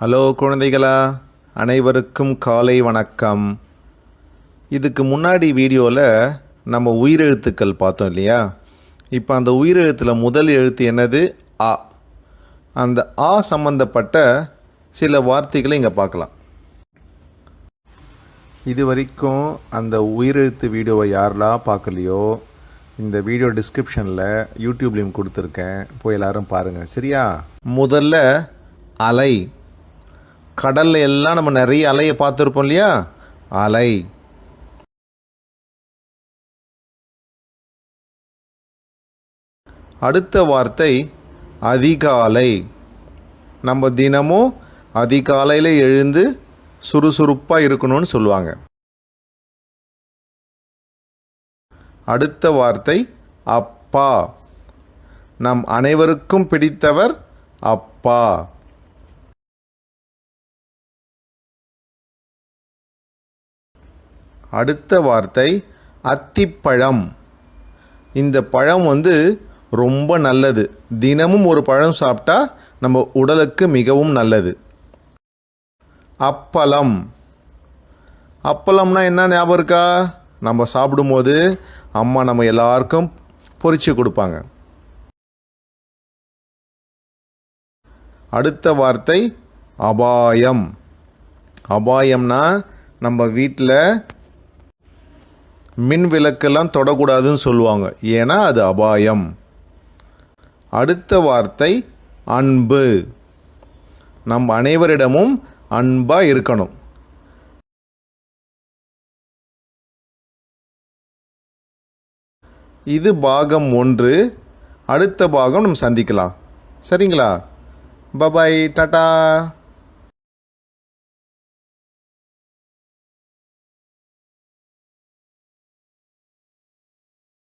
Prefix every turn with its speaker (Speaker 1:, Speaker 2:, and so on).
Speaker 1: Hello குழந்தைகளா அனைவருக்கும் காலை வணக்கம். இதுக்கு முன்னாடி வீடியோவில் நம்ம உயிரெழுத்துக்கள் பார்த்தோம் இல்லையா? இப்போ அந்த உயிரெழுத்தில் முதல் எழுத்து என்னது? ஆ அந்த ஆ சம்பந்தப்பட்ட சில வார்த்தைகளை இங்கே பார்க்கலாம். இது வரைக்கும் அந்த உயிரெழுத்து வீடியோவை யாரெல்லாம் பார்க்கலையோ இந்த வீடியோ டிஸ்கிரிப்ஷனில் யூடியூப்லேயும் கொடுத்துருக்கேன். போய் எல்லோரும் பாருங்கள் சரியா? முதல்ல அலை. கடல்ல எல்லாம் நம்ம நிறைய அலையை பார்த்துருப்போம் இல்லையா? அலை. அடுத்த வார்த்தை அதிகாலை. நம்ம தினமும் அதிகாலையில் எழுந்து சுறுசுறுப்பாக இருக்கணும்னு சொல்லுவாங்க. அடுத்த வார்த்தை அப்பா. நம் அனைவருக்கும் பிடித்தவர் அப்பா. அடுத்த வார்த்தை அத்திப்பழம். இந்த பழம் வந்து ரொம்ப நல்லது. தினமும் ஒரு பழம் சாப்பிட்டா நம்ம உடலுக்கு மிகவும் நல்லது. அப்பளம். அப்பளம்னா என்ன ஞாபகம் இருக்கா நம்ம சாப்பிடும்போது அம்மா நம்ம எல்லாருக்கும் பொரிச்சு கொடுப்பாங்க. அடுத்த வார்த்தை அபாயம். அபாயம்னா நம்ம வீட்டில் மின் விளக்கெல்லாம் தொடக்கூடாதுன்னு சொல்லுவாங்க. ஏன்னா அது அபாயம். அடுத்த வார்த்தை அன்பு. நம் அனைவரிடமும் அன்பாக இருக்கணும். இது பாகம் ஒன்று. அடுத்த பாகம் நம்ம சந்திக்கலாம். சரிங்களா? Bye bye tata